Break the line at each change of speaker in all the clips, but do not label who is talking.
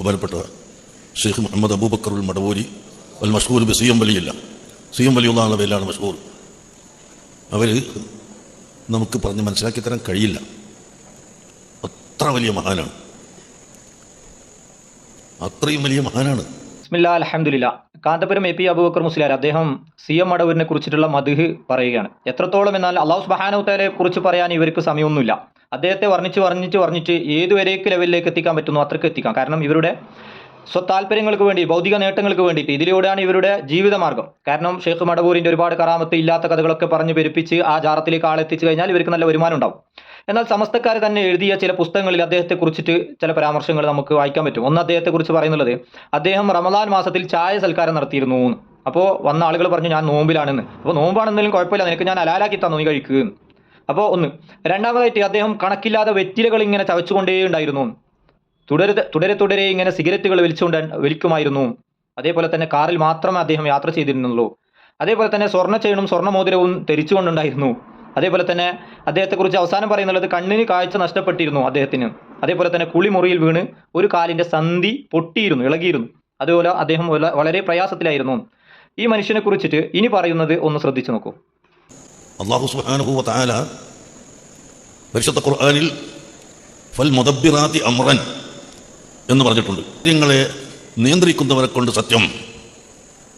ബഹുമാനപ്പെട്ട ഷെയ്ഖ് മുഹമ്മദ് അബൂബക്കറുൽ മടവൂരി അൽ മഷൂർ ബി സി എം വലിയല്ല. സി എം വലിയുള്ള ആളുടെ പേരിലാണ് മഷൂർ അവർ നമുക്ക് പറഞ്ഞ് മനസ്സിലാക്കി തരാൻ കഴിയില്ല. അത്ര വലിയ മഹാനാണ്. അത്രയും വലിയ മഹാനാണ്.
ബിസ്മില്ല കാന്തപുരം എ പി അബൂബക്കർ മുസ്ലിയാർ അദ്ദേഹം സി എം അടവൂരിനെ കുറിച്ചിട്ടുള്ള മധുഹ് പറയുകയാണ്. എത്രത്തോളം എന്നാൽ അള്ളാഹു സുബാനോത്തലെ കുറിച്ച് പറയാൻ ഇവർക്ക് സമയമൊന്നുമില്ല. അദ്ദേഹത്തെ വർണിച്ച് വർണിച്ച് വർണിച്ച് ഏതുവരേക്ക് ലെവലിലേക്ക് എത്തിക്കാൻ പറ്റുന്നു അത്രയ്ക്ക് എത്തിക്കാം. കാരണം ഇവരുടെ സ്വത്താല്പര്യങ്ങൾക്ക് വേണ്ടി ഭൗതിക നേട്ടങ്ങൾക്ക് വേണ്ടിയിട്ട് ഇതിലൂടെയാണ് ഇവരുടെ ജീവിതമാർഗം. കാരണം ഷെയ്ഖ് മടവൂരിന്റെ ഒരുപാട് കറാമത്ത് ഇല്ലാത്ത കഥകളൊക്കെ പറഞ്ഞ് പെരുപ്പിച്ച് ആ ജാറത്തിലേക്ക് ആളെത്തിച്ചു കഴിഞ്ഞാൽ ഇവർക്ക് നല്ല വരുമാനം ഉണ്ടാവും. എന്നാൽ സമസ്തക്കാർ തന്നെ എഴുതിയ ചില പുസ്തകങ്ങളിൽ അദ്ദേഹത്തെ കുറിച്ചിട്ട് ചില പരാമർശങ്ങൾ നമുക്ക് വായിക്കാൻ പറ്റും. ഒന്ന് അദ്ദേഹത്തെ കുറിച്ച് പറയുന്നുള്ളത് അദ്ദേഹം റമദാൻ മാസത്തിൽ ചായ സൽക്കാരം നടത്തിയിരുന്നു അപ്പോൾ വന്ന ആളുകൾ പറഞ്ഞു ഞാൻ നോമ്പിലാണെന്ന്. അപ്പോൾ നോമ്പാണെന്നാലും കുഴപ്പമില്ല. നിനക്ക് ഞാൻ അലാലാക്കി തന്നു നീ കഴിക്കുക അപ്പോൾ ഒന്ന് രണ്ടാമതായിട്ട് അദ്ദേഹം കണക്കില്ലാതെ വെറ്റിലകൾ ഇങ്ങനെ ചവച്ചുകൊണ്ടേ ഉണ്ടായിരുന്നു. തുടരെ തുടരെ തുടരെ ഇങ്ങനെ സിഗരറ്റുകൾ വലിച്ചുകൊണ്ട് വലിക്കുമായിരുന്നു. അതേപോലെ തന്നെ കാറിൽ മാത്രമേ അദ്ദേഹം യാത്ര ചെയ്തിരുന്നുള്ളൂ. അതേപോലെ തന്നെ സ്വർണ ചെയിനും സ്വർണമോതിരവും ധരിച്ചുകൊണ്ടുണ്ടായിരുന്നു. അതേപോലെ തന്നെ അദ്ദേഹത്തെക്കുറിച്ച് അവസാനം പറയുന്നുള്ളത് കണ്ണിന് കാഴ്ച നഷ്ടപ്പെട്ടിരുന്നു അദ്ദേഹത്തിന്. അതേപോലെ തന്നെ കുളിമുറിയിൽ വീണ് ഒരു കാലിന്റെ സന്ധി പൊട്ടിയിരുന്നു ഇളകിയിരുന്നു. അതുപോലെ അദ്ദേഹം വളരെ പ്രയാസത്തിലായിരുന്നു. ഈ മനുഷ്യനെ കുറിച്ചിട്ട് ഇനി പറയുന്നത് ഒന്ന് ശ്രദ്ധിച്ചു നോക്കൂ.
അള്ളാഹു സുബ്ഹാനഹു താല പരിശുദ്ധ ഖുർആാനിൽ ഫൽ മുദബിറാത്തി അമ്രൻ എന്ന് പറഞ്ഞിട്ടുണ്ട്. കാര്യങ്ങളെ നിയന്ത്രിക്കുന്നവരെ കൊണ്ട് സത്യം.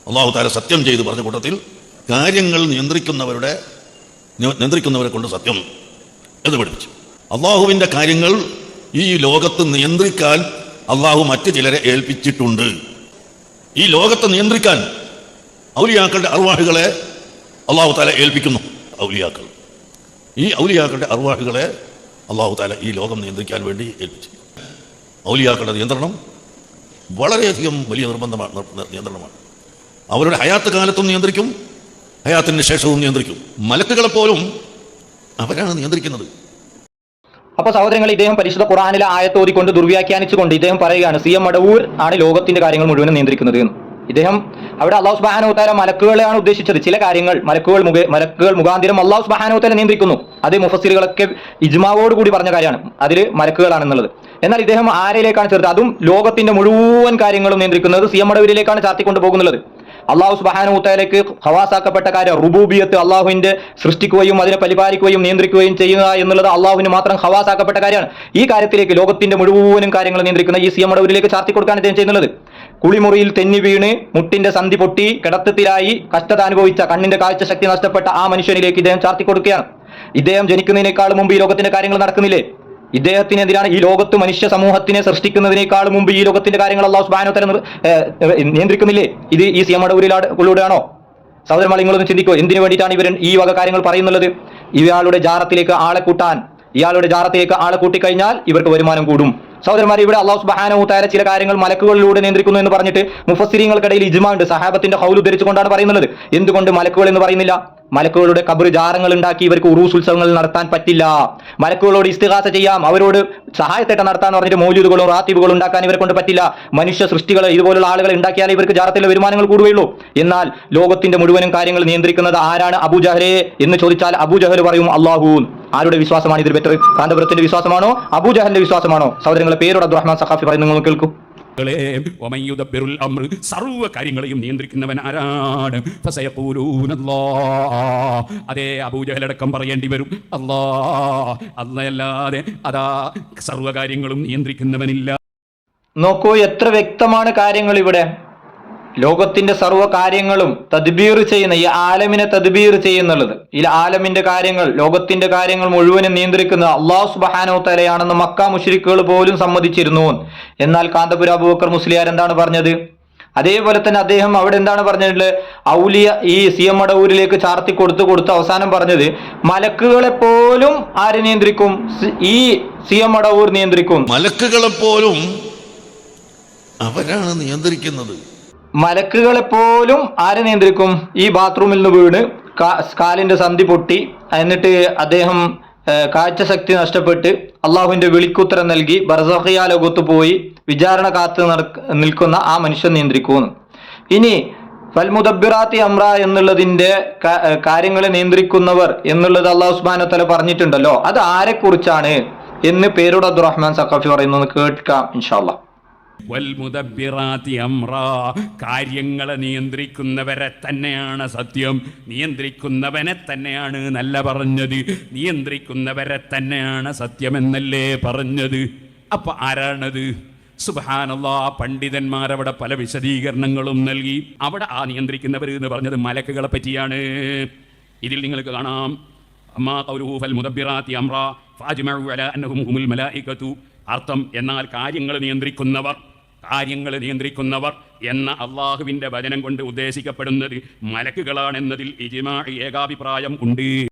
അള്ളാഹു താല സത്യം ചെയ്ത് പറഞ്ഞ കൂട്ടത്തിൽ കാര്യങ്ങൾ നിയന്ത്രിക്കുന്നവരുടെ നിയന്ത്രിക്കുന്നവരെ കൊണ്ട് സത്യം. എന്ന് പഠിപ്പിച്ചു. അള്ളാഹുവിന്റെ കാര്യങ്ങൾ ഈ ലോകത്ത് നിയന്ത്രിക്കാൻ അള്ളാഹു മറ്റ് ചിലരെ ഏൽപ്പിച്ചിട്ടുണ്ട്. ഈ ലോകത്തെ നിയന്ത്രിക്കാൻ ഔലിയാക്കളുടെ അർവാഹുകളെ അള്ളാഹു താല ഏൽപ്പിക്കുന്നു. ഔലിയാക്കൾ. ഈ ഔലിയാക്കളുടെ അർവാഹുകളെ അള്ളാഹു താല ഈ ലോകം നിയന്ത്രിക്കാൻ വേണ്ടി ഏൽപ്പിച്ചു. ഔലിയാക്കളുടെ നിയന്ത്രണം വളരെയധികം വലിയ നിർബന്ധമാണ് നിയന്ത്രണമാണ്. അവരുടെ ഹയാത്ത് കാലത്തും നിയന്ത്രിക്കും ഹയാത്തിന് ശേഷവും നിയന്ത്രിക്കും. മലക്കുകളെ പോലും അവരാണ് നിയന്ത്രിക്കുന്നത്.
അപ്പൊ സഹോദരങ്ങൾ ഇദ്ദേഹം പരിശുദ്ധ ഖുറാനിലെ ആയത്തോതിക്കൊണ്ട് ദുർവ്യാഖ്യാനിച്ചുകൊണ്ട് ഇദ്ദേഹം പറയുകയാണ് സി എം മടവൂർ ആണ് ലോകത്തിന്റെ കാര്യങ്ങൾ മുഴുവൻ നിയന്ത്രിക്കുന്നത് എന്ന്. ഇദ്ദേഹം അവിടെ അള്ളാഹു സുബാനോത്താര മലക്കുകളെയാണ് ഉദ്ദേശിച്ചത്. ചില കാര്യങ്ങൾ മലക്കുകൾ മലക്കുകൾ മുഖാന്തിരം അള്ളാഹു സുബാനോത്താര നിയന്ത്രിക്കുന്നു. അത് മുഫസിലുകളൊക്കെ ഇജ്മാവോട് കൂടി പറഞ്ഞ കാര്യമാണ്. അതിൽ മലക്കുകളാണെന്നുള്ളത്. എന്നാൽ ഇദ്ദേഹം ആരയിലേക്കാണ് ചേർത്തത്? അതും ലോകത്തിന്റെ മുഴുവൻ കാര്യങ്ങളും നിയന്ത്രിക്കുന്നത് സി എം മടവൂരിലേക്കാണ് ചാർത്തിക്കൊണ്ട് പോകുന്നത് അള്ളാഹു സുബാനുത്താലേക്ക് ഹവാസാക്കപ്പെട്ട കാര്യം റുബൂബിയത്ത് അള്ളാഹുവിന്റെ സൃഷ്ടിക്കുകയും അതിനെ പരിപാലിക്കുകയും നിയന്ത്രിക്കുകയും ചെയ്യുക എന്നുള്ളത് അള്ളാഹുവിന് മാത്രം ഹവാസാക്കപ്പെട്ട കാര്യമാണ്. ഈ കാര്യത്തിലേക്ക് ലോകത്തിന്റെ മുഴുവനും കാര്യങ്ങൾ നിയന്ത്രിക്കുന്ന ഈ സി ഉരിലേക്ക് ചാർത്തി കൊടുക്കാൻ അദ്ദേഹം ചെയ്യുന്നത് കുളിമുറിയിൽ തെന്നി വീണ് മുട്ടിന്റെ സന്ധി പൊട്ടി കിടത്തത്തിലായി കഷ്ടത അനുഭവിച്ച കണ്ണിന്റെ കാഴ്ച ശക്തി നഷ്ടപ്പെട്ട ആ മനുഷ്യനിലേക്ക് ഇദ്ദേഹം ചാർത്തി കൊടുക്കുകയാണ്. ഇദ്ദേഹം ജനിക്കുന്നതിനേക്കാൾ മുമ്പ് ഈ ലോകത്തിന്റെ കാര്യങ്ങൾ നടക്കുന്നില്ലേ? ഇദ്ദേഹത്തിനെതിരാണ് ഈ ലോകത്ത് മനുഷ്യ സമൂഹത്തിനെ സൃഷ്ടിക്കുന്നതിനേക്കാൾ മുമ്പ് ഈ ലോകത്തിന്റെ കാര്യങ്ങൾ അള്ളാഹു സുബാനോത്തര നിയന്ത്രിക്കുന്നില്ലേ? ഇത് ഈ സി ഉള്ളിലൂടെയാണോ സഹോദരന്മാർ നിങ്ങളൊന്ന് ചിന്തിക്കോ എന്തിനു വേണ്ടിയിട്ടാണ് ഇവർ ഈ വക കാര്യങ്ങൾ പറയുന്നുള്ളത്? ഇയാളുടെ ജാറത്തിലേക്ക് ആളെ കൂട്ടാൻ ഇയാളുടെ ജാറത്തിലേക്ക് ആളെ കൂട്ടിക്കഴിഞ്ഞാൽ ഇവർക്ക് വരുമാനം കൂടും. സഹോദരന്മാർ ഇവിടെ അള്ളാഹു സുബാനവും താര ചില കാര്യങ്ങൾ മലക്കുകളിലൂടെ നിയന്ത്രിക്കുന്നു എന്ന് പറഞ്ഞിട്ട് മുഫസിരിങ്ങൾക്കിടയിൽ ഇജ്മാ ഉണ്ട്. സഹാബത്തിന്റെ ഹൗൽ ഉദ്ധരിച്ചുകൊണ്ടാണ് പറയുന്നത് എന്തുകൊണ്ട് മലക്കുകൾ എന്ന് പറയുന്നില്ല? മലക്കുകളുടെ കബർ ജാറങ്ങൾ ഉണ്ടാക്കി ഇവർക്ക് ഉറൂസ് ഉത്സവങ്ങൾ നടത്താൻ പറ്റില്ല. മലക്കുകളോട് ഇസ്തിഹാസ ചെയ്യാം. അവരോട് സഹായത്തേട്ട നടത്താൻ പറഞ്ഞിട്ട് മൗലൂദുകളും റാത്തീബുകളും ഉണ്ടാക്കാൻ ഇവരെ കൊണ്ട് പറ്റില്ല. മനുഷ്യ സൃഷ്ടികൾ ഇതുപോലുള്ള ആളുകളെ ഉണ്ടാക്കിയാലേ ഇവർക്ക് ജാറത്തിലെ വരുമാനങ്ങൾ കൂടുകയുള്ളൂ. എന്നാൽ ലോകത്തിന്റെ മുഴുവനും കാര്യങ്ങൾ നിയന്ത്രിക്കുന്നത് ആരാണ്? അബൂജഹലെ എന്ന് ചോദിച്ചാൽ അബൂജഹൽ പറയും അള്ളാഹു ആരുടെ വിശ്വാസമാണ് ഇതിൽ ബെറ്റർ കാന്തപുരത്തിന്റെ വിശ്വാസമാണോ? അബൂജഹലിന്റെ വിശ്വാസമാണോ? സഹോദരങ്ങളെ പേരോട് അബ്ദുറഹ്മാൻ സഖാഫി പറയുന്നത് നിങ്ങൾ കേൾക്കൂ.
സർവ കാര്യങ്ങളെയും നിയന്ത്രിക്കുന്നവൻ ആരാണ്? അതേ അബൂജഹലടക്കം പറയേണ്ടി വരും. അല്ലാ അല്ലല്ലാതെ അതാ സർവ കാര്യങ്ങളും നിയന്ത്രിക്കുന്നവനില്ല.
നോക്കൂ എത്ര വ്യക്തമാണ് കാര്യങ്ങൾ ഇവിടെ. ലോകത്തിന്റെ സർവ കാര്യങ്ങളും തദ്ബീർ ചെയ്യുന്ന ഈ ആലമിനെ തദ്ബീർ ചെയ്യുന്നുള്ളത്. ഈ ആലമിന്റെ കാര്യങ്ങൾ ലോകത്തിന്റെ കാര്യങ്ങൾ മുഴുവനും നിയന്ത്രിക്കുന്ന അള്ളാഹു സുബാനോ തലയാണെന്ന് മക്ക മുഷരിക്കുകൾ പോലും സമ്മതിച്ചിരുന്നു. എന്നാൽ കാന്തപുര അബൂബക്കർ മുസ്ലിയാർ എന്താണ് പറഞ്ഞത്? അതേപോലെ തന്നെ അദ്ദേഹം അവിടെ എന്താണ് പറഞ്ഞിട്ടുള്ളത്? ഔലിയ ഈ സി എം മടവൂരിലേക്ക് ചാർത്തി കൊടുത്തു കൊടുത്ത് അവസാനം പറഞ്ഞത് മലക്കുകളെ പോലും ആര് നിയന്ത്രിക്കും? ഈ സി എം മടവൂർ നിയന്ത്രിക്കും.
മലക്കുകളെ പോലും അവരാണ് നിയന്ത്രിക്കുന്നത്.
മലക്കുകളെ പോലും ആരെ നിയന്ത്രിക്കും? ഈ ബാത്റൂമിൽ നിന്ന് വീണ് കാലിന്റെ സന്ധി പൊട്ടി. എന്നിട്ട് അദ്ദേഹം കാഴ്ച ശക്തി നഷ്ടപ്പെട്ട് അള്ളാഹുവിന്റെ വിളിക്കുത്തരം നൽകി ബർസഹിയ ലോകത്ത് പോയി വിചാരണ കാത്ത് നിൽക്കുന്ന ആ മനുഷ്യൻ നിയന്ത്രിക്കുമെന്ന് ഇനി ഫൽമുദബിറാത്തി അമ്ര എന്നുള്ളതിന്റെ കാര്യങ്ങളെ നിയന്ത്രിക്കുന്നവർ എന്നുള്ളത് അള്ളാഹു സുബാന തല പറഞ്ഞിട്ടുണ്ടല്ലോ. അത് ആരെക്കുറിച്ചാണ് എന്ന് പേരോട് അബ്ദുറഹ്മാൻ സഖാഫി പറയുന്നത് കേൾക്കാം ഇൻഷാല്ലാ
കാര്യങ്ങളെ നിയന്ത്രിക്കുന്നവരെ തന്നെയാണ് സത്യം. നിയന്ത്രിക്കുന്നവനെ തന്നെയാണ് നല്ല പറഞ്ഞത്. നിയന്ത്രിക്കുന്നവരെ തന്നെയാണ് സത്യമെന്നല്ലേ പറഞ്ഞത്. അപ്പൊ ആരാണത്? സുബാനല്ല പണ്ഡിതന്മാരവിടെ പല വിശദീകരണങ്ങളും നൽകി. അവിടെ ആ നിയന്ത്രിക്കുന്നവർ എന്ന് പറഞ്ഞത് മലക്കുകളെ പറ്റിയാണ്. ഇതിൽ നിങ്ങൾക്ക് കാണാം. അമ്മാ കൗരൂഫൽ മുദബിറാത്തി അലാ അന്നഹും അർത്ഥം എന്നാൽ കാര്യങ്ങൾ നിയന്ത്രിക്കുന്നവർ കാര്യങ്ങൾ നിയന്ത്രിക്കുന്നവർ എന്ന അള്ളാഹുവിന്റെ വചനം കൊണ്ട് ഉദ്ദേശിക്കപ്പെടുന്നത് മലക്കുകളാണെന്നതിൽ ഇജിമാ ഏകാഭിപ്രായം ഉണ്ട്.